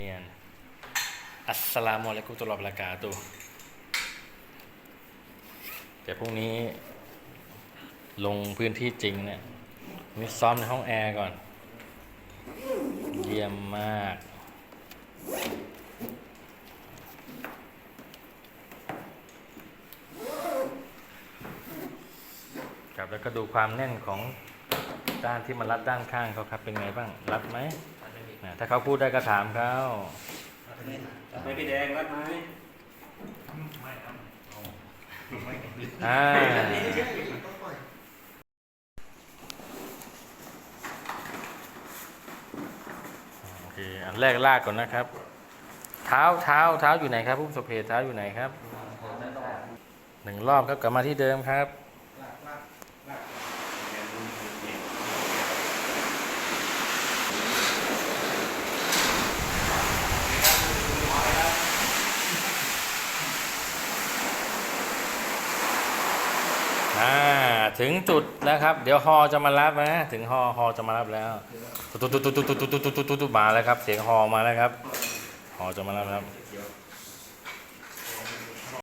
เนียนอัสสลามุอะลัยกุมตุลลอฮ์บะเราะกาตุฮ์เดี๋ยวพรุ่งนี้ลงพื้นที่จริงเนี่ยมีซ้อมในห้องแอร์ก่อน เยี่ยมมาก ครับแล้วก็ดูความแน่นของด้านที่มันรัดด้านข้างเขาครับเป็นไงบ้าง รัดไหม อ่าถ้าเขาพูดได้ก็ถามเขาไม่พี่แดงรัดไหมอ่าโอเคอันแรกลากก่อนนะครับ เท้าเท้าเท้าอยู่ไหนครับผู้ประสบเหตุเท้าอยู่ไหนครับหนึ่งรอบครับกลับมาที่เดิมครับ อ่าถึงจุดแล้วครับ เดี๋ยวฮอจะมารับนะ ถึงฮอฮอจะมารับแล้วตุ๊ดตุ๊ดตุ๊ดตุ๊ดตุ๊ดตุ๊ตุ๊ตุ๊ตุ๊มาแล้วครับ เสียงฮอมาแล้วครับฮอจะมารับครับ